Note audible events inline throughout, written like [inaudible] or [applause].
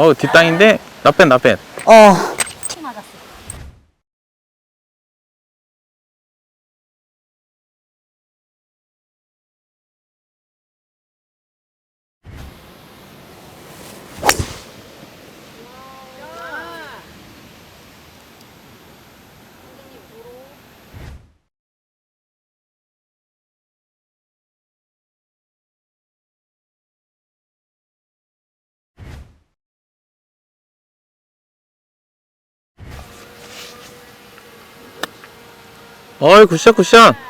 어 뒷땅인데 나뺀 나뺀 어. 어이 굿샷 굿샷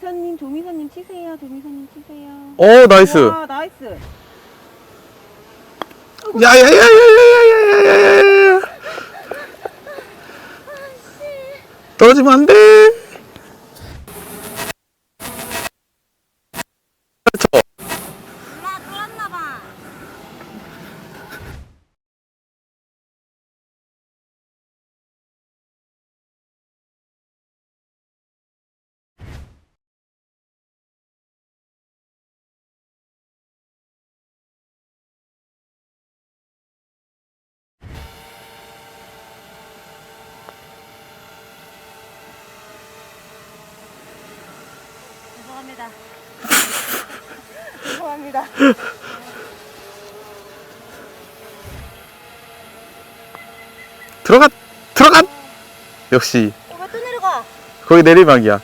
이사님, 조미사님 치세요. 조미사님 치세요. 어 나이스 와, 나이스. 야야야야야야야야야야 떨어지면 안 돼 엄마 돌았나봐. 죄송합니다. 죄송합니다. 들어가 들어가 역시 내려가? 거기 내리막이야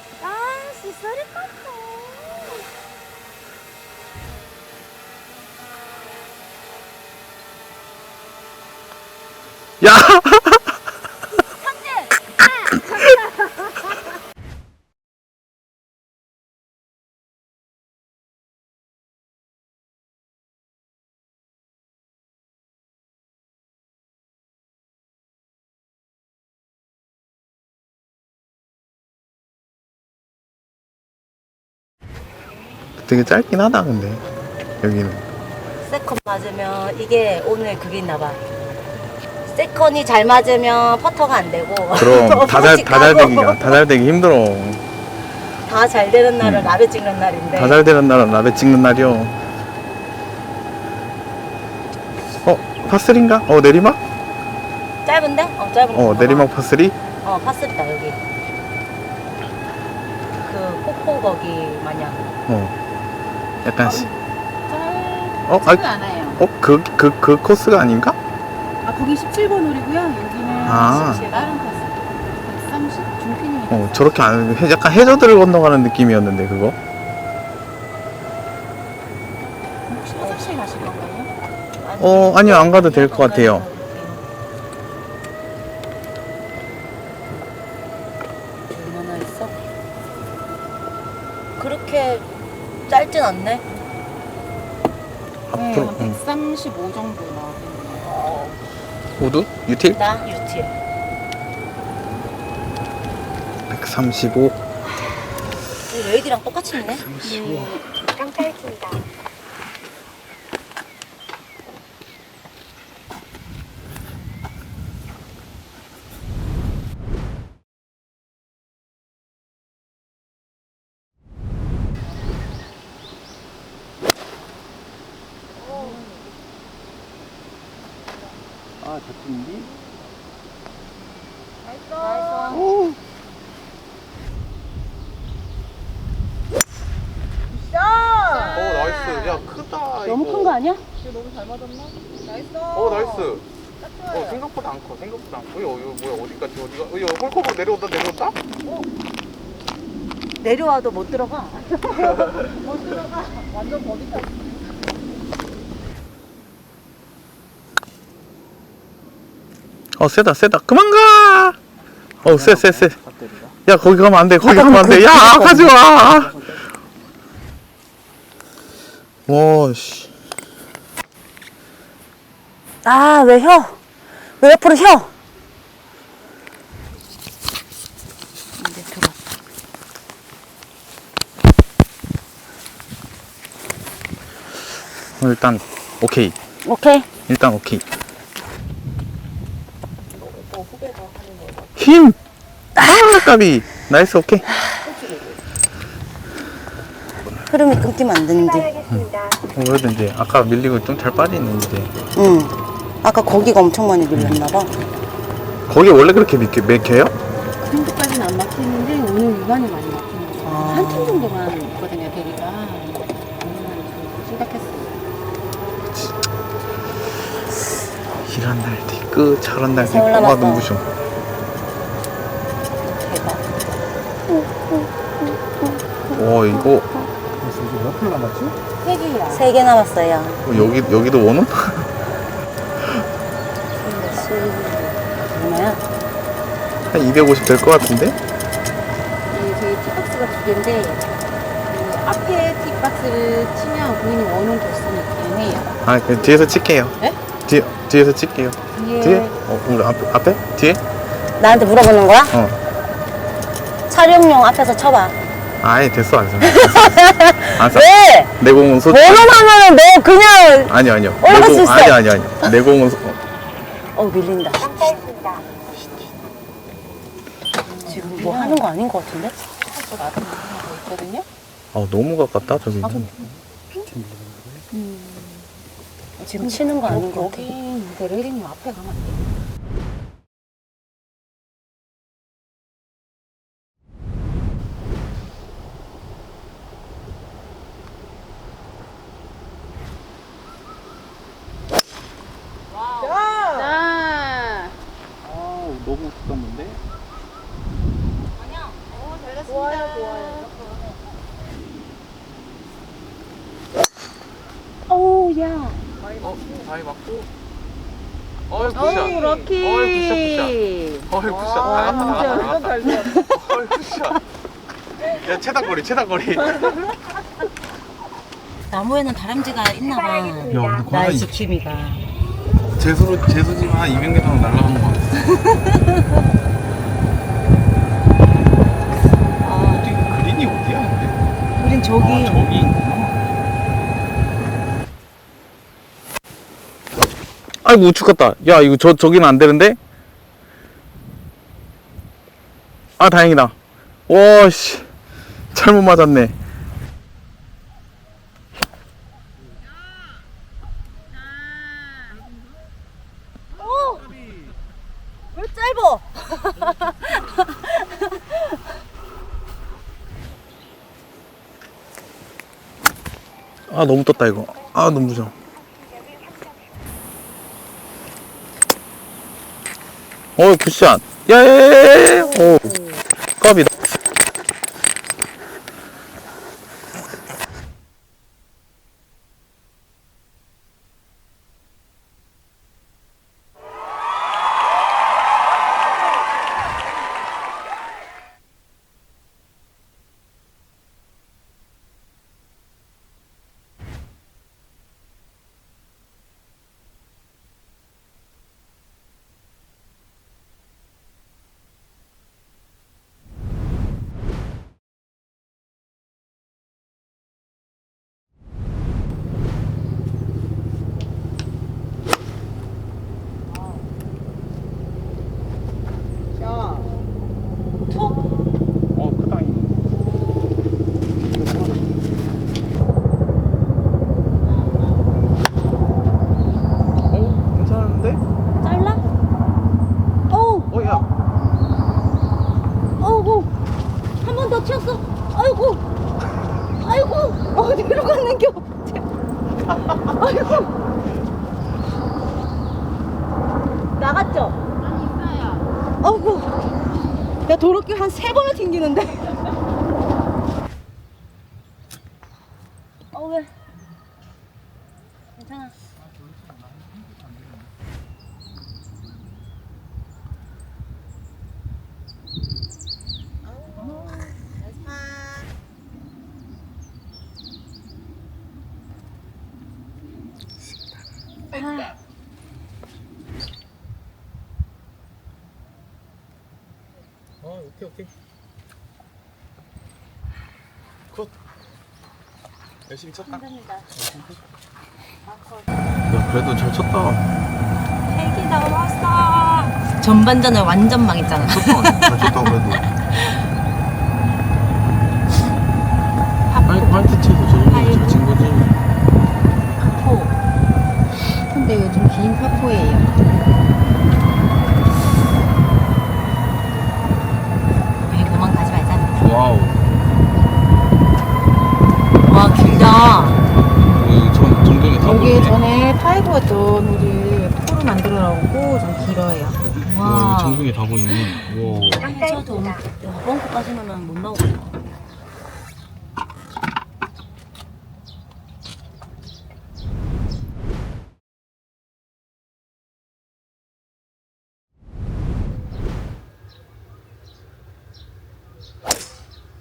되게 짧긴 하다 근데 여기는 세컨 맞으면 이게 오늘 그게 있나 봐. 세컨이 잘 맞으면 퍼터가 안 되고. 그럼 다잘 다잘되기가 다잘되기 힘들어 다잘 되는 날은 음. 라베 찍는 날인데. 다잘 되는 날은 라베 찍는 날이요 어 파슬인가? 어 내리막? 짧은데? 어 짧은 거. 어 내리막 파슬이? 어 파스리다 여기. 그 폭포 거기 마냥. 어 약간 시... 어, 어? 짧지 아, 않아요. 어? 그, 그, 그 코스가 아닌가? 아, 거기 17번 홀이고요. 여기는 아. 17. 다른 코스. 130 중핀이. 어 저렇게 안 해- 약간 해저드를 건너가는 느낌이었는데 그거 혹시 화장실 가실 건가요? 어 아니요 안 가도 될 것 같아요 얼마나 있어? 그렇게 짧진 않네. 앞으로 네, 응. 135 정도 나오겠네요. 우드? 유틸? 나 유틸. 135이 레이디랑 똑같이 있네. 깡칼입니다. 아 저쪽인데? 나이스. 어 나이스 야 크다 너무 큰 거 아니야? 어 나이스 어 생각보다 안 커 생각보다 안 커 이거, 이거 뭐야 어디까지 어디가 어, 이거 홀커버 내려온다 내려온다? 내려와도 못 들어가. [laughs] 어 세다 세다 그만 가 어, 쎄, 쎄, 쎄. 야, 거기 가면 안 돼. 거기 가면 안 돼. 야, 가지 마. 와, 씨. 아, 왜 혀? 왜 옆으로 혀? 이제 들어. 어, 일단, 오케이. 오케이. 일단, 오케이. 힘! 아, 까비. 나이스, 오케이. 흐름이 끊기면 안 되는데. 그래도 이제, 아까 밀리고 좀 잘 빠지는데. 응. 아까 거기가 엄청 많이 밀렸나 봐. 거기 원래 그렇게 맥혀, 맥혀요? 그 정도까지는 안 막히는데 오늘 유난히 많이 막히는 거예요. 아. 한 팀 정도만 있거든요, 대리가. 좀 심각했어요. 이런 날 뒤끝, 저런 날새 뒤끝. 와, 올라갔다. 눈부셔. 대박. 와, 이거. 세 개야. 세 개 남았어요. 어, 여기, 여기도 원원? [laughs] 얼마야? 한 250 될 것 같은데? 이 저희 팁박스가 두 개인데 그 앞에 팁박스를 치면 고객님 원은 됐으니까 해요. 아, 그 뒤에서 칠게요. 네? 뒤, 뒤에서 칠게요. 뒤에, 뒤에? 어, 우리 앞에? 앞에? 뒤에? 나한테 물어보는 거야? 어. 촬영용 앞에서 쳐봐. 아예 됐어, 안 써. 안 써. [laughs] 왜? 내 공은 소. 번호만 하면 너 그냥 아니요, 아니요. 올라갈 내수 공- 있어. 아니, 아니, 아니. [laughs] 내 공은 소. 어 밀린다. 지금 뭐 하는 거 아닌 것 같은데? 나도 있거든요. 아, 너무 가깝다, 저기는. 지금 치는 거 아닌 것 같아. 여기 대리님 앞에 가면 안 돼. 자. 아, 너무 가깝는데? 어우 야. 어, 다이 맞고. 어이, 럭키. 어이, 굿샷, 굿샷. 어이, 굿샷. 진짜 나갔다, 나갔다. 어이, 굿샷. 야, 체다거리, 체다거리. [laughs] 나무에는 다람쥐가 있나 봐. 야, 근데 날 지킴이가. 재수로, 재수 지금 한 200m 날아가는 거 같아. [laughs] 어디, 그린이 어디야, 근데? 우린 저기. 아, 저기 있구나. 아이고 우측 갔다. 야 이거 저 저기는 안 되는데? 아 다행이다. 와씨 잘못 맞았네. 왜 짧어? 아 너무 떴다 이거. 아 너무 무서워. 어 굿샷. 야야야야야. 오 깝이다. 어 크다 이거. 어 괜찮은데? 잘라? 어우, 어야. 어우, 한 번 더 튀었어. 아이고, 아이고, 어디로 갔는겨? 아이고. 나갔죠? 아니 있어요. 아이고, 나 도로길 한 세 번을 튕기는데. 오케이 오케이 굿 열심히 쳤다 감사합니다. 야 그래도 잘 쳤다 헬기 나왔어. 전반전을 완전 망했잖아. 쳤다 잘 쳤다 그래도 아니 화이트 티도 저기 잘친 거지 포. 근데 요즘 긴 파포예요. 여기 그만 가지 말자. 와우 와 길다. 여기 전, 전경에 다 여기 보이네 전에 파이브였던 우리 포로 만들어라고 좀 길어요. 와 와. 여기 전경에 다 보이네 와 저도 뻥크까지는 못 나오겠다.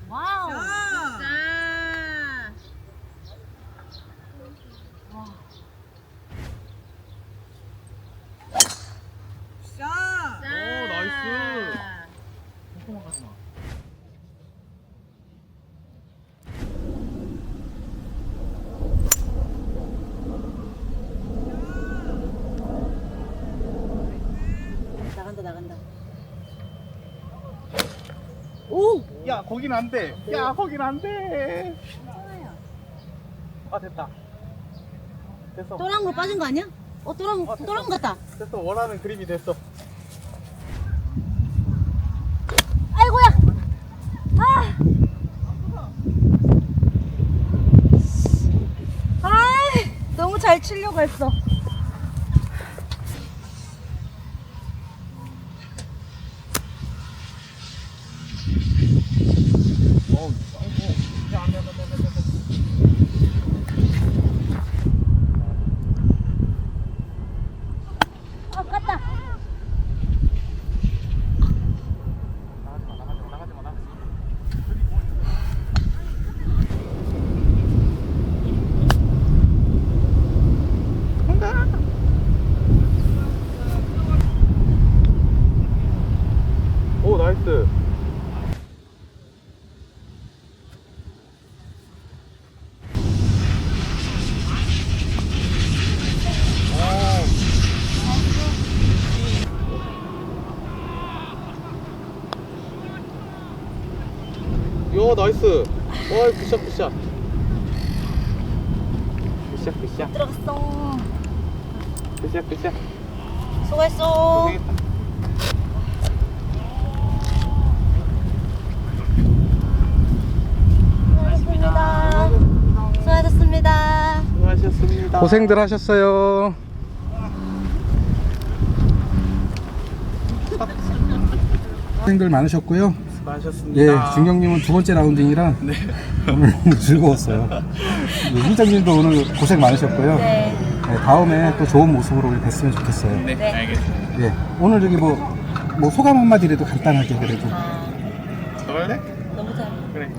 와우. 오 나이스 나간다 나간다. 야 거긴 안돼 야 거긴 안돼 아 됐다 됐어 또랑으로 빠진 거 아니야? 어 어, 됐어. 또랑 같다. 됐어 원하는 그림이 됐어 아이고야. 아. 아, 너무 잘 치려고 했어. 어우 아이고 야 안돼 안돼 안돼 안돼 아, 깠다. 나가지 마 나가지 마 나가지 마 나가지 마 오 나이스 야 나이스 와 굿샷 굿샷 굿샷 굿샷 들어갔어. 굿샷 굿샷 수고했어. 고생했다 수고하셨습니다. 수고하셨습니다. 수고하셨습니다 고생들 하셨어요. [laughs] 고생들 많으셨고요. 수고하셨습니다 예, 중경님은 두 번째 라운딩이라 네. 오늘 [laughs] 즐거웠어요. 예, 회장님도 오늘 고생 많으셨고요. 네. 예, 다음에 또 좋은 모습으로 우리 뵀으면 좋겠어요. 네, 네. 알겠습니다 예, 오늘 저기 뭐, 뭐 소감 한마디라도 간단하게 그래도. 아, 저럴래? 너무 잘. 그래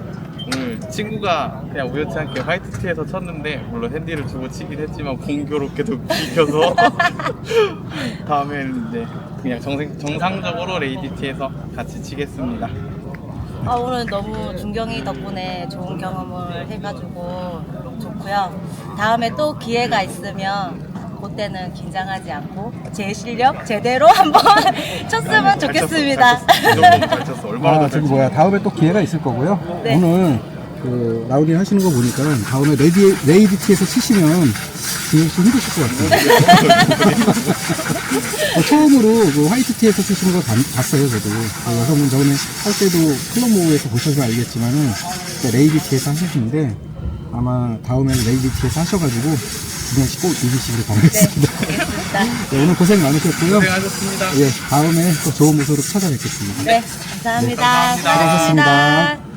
오늘 친구가 그냥 우연치 않게 화이트 티에서 쳤는데 물론 핸디를 주고 치긴 했지만 공교롭게도 비겨서 [laughs] 다음에는 이제 그냥 정상, 정상 적으로 레이디 티에서 같이 치겠습니다 아, 오늘 너무 준경이 덕분에 좋은 경험을 해가지고 좋고요. 다음에 또 기회가 있으면 그때는 긴장하지 않고 제 실력 제대로 한번 [laughs] 쳤으면 잘 좋겠습니다. 쳤어, 잘 쳤어. 이 정도면 잘 쳤어 얼마나 아, 잘 쳤어 뭐야, 다음에 또 기회가 있을 거고요. 네. 오늘 그 라운딩 하시는 거 보니까 다음에 레이디, 레이디티에서 치시면 굉장히 좀 힘드실 것 같아요. [laughs] 어, 처음으로 그 화이트티에서 치시는 걸 봤- 봤어요, 저도. 그 여성분 저번에 할 때도 클럽모에서 보셔서 알겠지만은 레이디티에서 하셨는데 아마 다음에는 레이디티에서 하셔가지고 그냥 꼭 이기시길 바라겠습니다. 알겠습니다. [laughs] 네, 오늘 고생 많으셨고요. 고생하셨습니다 예, 다음에 또 좋은 모습으로 찾아뵙겠습니다. 네, 감사합니다. 네, 감사합니다. 수고하셨습니다.